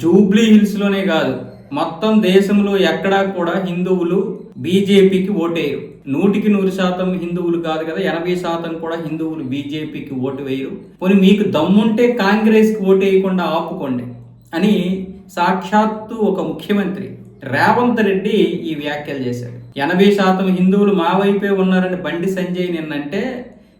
Jubilee హిల్స్లోనే కాదు మొత్తం దేశంలో ఎక్కడా కూడా హిందువులు బీజేపీకి ఓటేయరు. నూటికి నూరు శాతం హిందువులు కాదు కదా ఎనభై శాతం కూడా హిందువులు బీజేపీకి ఓటు వేయరు. పోనీ మీకు దమ్ముంటే కాంగ్రెస్కి ఓటు వేయకుండా ఆపుకోండి అని సాక్షాత్తు ఒక ముఖ్యమంత్రి రేవంత్ రెడ్డి ఈ వ్యాఖ్యలు చేశాడు. ఎనభై శాతం హిందువులు మా వైపే ఉన్నారని బండి సంజయ్ నిన్నంటే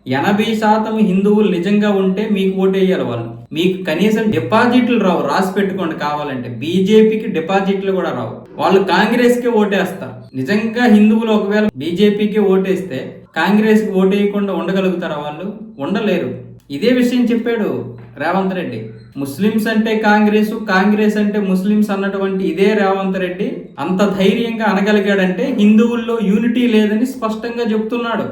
ఎనభై శాతం హిందువులు నిజంగా ఉంటే మీకు ఓటేయాలి వాళ్ళు. మీకు కనీసం డిపాజిట్లు రావు. రాసి పెట్టుకోండి కావాలంటే. బీజేపీకి డిపాజిట్లు కూడా రావు. వాళ్ళు కాంగ్రెస్కే ఓటేస్తారు. నిజంగా హిందువులు ఒకవేళ బీజేపీకి ఓటేస్తే కాంగ్రెస్కి ఓటేయకుండా ఉండగలుగుతారా వాళ్ళు? ఉండలేరు. ఇదే విషయం చెప్పాడు రేవంత్ రెడ్డి. ముస్లిమ్స్ అంటే కాంగ్రెస్ కాంగ్రెస్ అంటే ముస్లిమ్స్ అన్నటువంటి ఇదే రేవంత్ రెడ్డి అంత ధైర్యంగా అనగలిగాడంటే హిందువుల్లో యూనిటీ లేదని స్పష్టంగా చెప్తున్నాడు.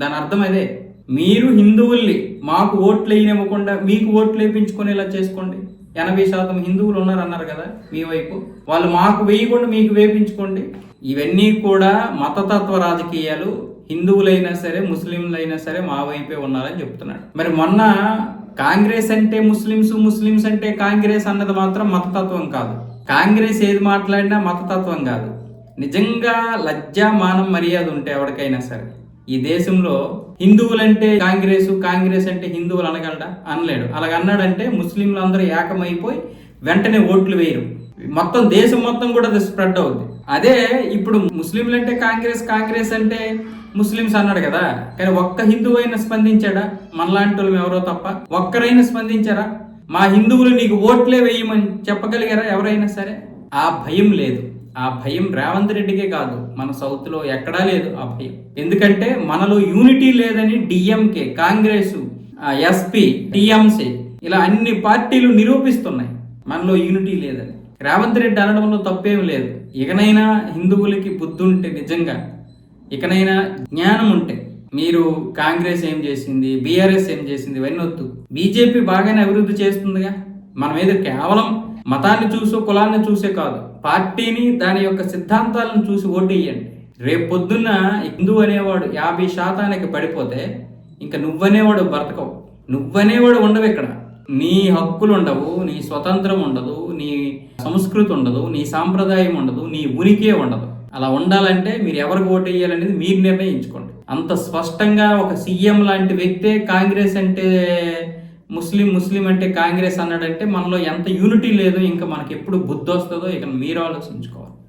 దాని అర్థం అదే. మీరు హిందువుల్ని మాకు ఓట్లు వేయనివ్వకుండా మీకు ఓట్లు వేయించుకునేలా చేసుకోండి. ఎనభై శాతం హిందువులు ఉన్నారన్నారు కదా మీ వైపు. వాళ్ళు మాకు వేయకుండా మీకు వేపించుకోండి. ఇవన్నీ కూడా మతతత్వ రాజకీయాలు. హిందువులైనా సరే ముస్లింలైనా సరే మా వైపే ఉన్నారని చెప్తున్నాడు. మరి మొన్న కాంగ్రెస్ అంటే ముస్లిమ్స్ ముస్లిమ్స్ అంటే కాంగ్రెస్ అన్నది మాత్రం మతతత్వం కాదు. కాంగ్రెస్ ఏది మాట్లాడినా మతతత్వం కాదు. నిజంగా లజ్జ మానం మర్యాద ఉంటే ఎవరికైనా సరే ఈ దేశంలో హిందువులంటే కాంగ్రెస్ కాంగ్రెస్ అంటే హిందువులు అనగలడా? అనలేడు. అలాగ అన్నాడంటే ముస్లింలు అందరూ ఏకమైపోయి వెంటనే ఓట్లు వేయరు. మొత్తం దేశం మొత్తం కూడా అది స్ప్రెడ్ అవుద్ది. అదే ఇప్పుడు ముస్లింలు అంటే కాంగ్రెస్ కాంగ్రెస్ అంటే ముస్లిమ్స్ అన్నాడు కదా. కానీ ఒక్క హిందువు అయినా స్పందించాడా? మనలాంటి ఎవరో తప్ప. ఒక్కరైనా స్పందించారా? మా హిందువులు నీకు ఓట్లే వేయమని చెప్పగలిగారా ఎవరైనా సరే? ఆ భయం లేదు. ఆ భయం రేవంత్ రెడ్డికే కాదు మన సౌత్లో ఎక్కడా లేదు ఆ భయం. ఎందుకంటే మనలో యూనిటీ లేదని డిఎంకే కాంగ్రెస్ ఎస్పీ టీఎంసీ ఇలా అన్ని పార్టీలు నిరూపిస్తున్నాయి. మనలో యూనిటీ లేదని. రేవంత్ రెడ్డి అనడంలో తప్పేం లేదు. ఇకనైనా హిందువులకి బుద్ధి ఉంటే నిజంగా ఇకనైనా జ్ఞానం ఉంటే మీరు కాంగ్రెస్ ఏం చేసింది బీఆర్ఎస్ ఏం చేసింది ఇవన్నీ వద్దు. బీజేపీ బాగానే అభివృద్ధి చేస్తుందిగా. మన మీద కేవలం మతాన్ని చూసో కులాన్ని చూసే కాదు. పార్టీని దాని యొక్క సిద్ధాంతాలను చూసి ఓటేయండి రేపు పొద్దున్న హిందూ అనేవాడు యాభై శాతానికి పడిపోతే ఇంకా నువ్వనేవాడు బ్రతకవు. నువ్వనేవాడు ఉండవు ఇక్కడ. నీ హక్కులు ఉండవు నీ స్వతంత్రం ఉండదు నీ సంస్కృతి ఉండదు నీ సాంప్రదాయం ఉండదు నీ ఉనికే ఉండదు. అలా ఉండాలంటే మీరు ఎవరికి ఓటు వేయాలనేది మీరు నిర్ణయించుకోండి. అంత స్పష్టంగా ఒక సీఎం లాంటి వ్యక్తే కాంగ్రెస్ అంటే ముస్లిం ముస్లిం అంటే కాంగ్రెస్ అన్నాడంటే మనలో ఎంత యూనిటీ లేదు ఇంకా మనకి ఎప్పుడు బుద్ధి వస్తుందో ఇక మీరు ఆలోచించుకోవాలి.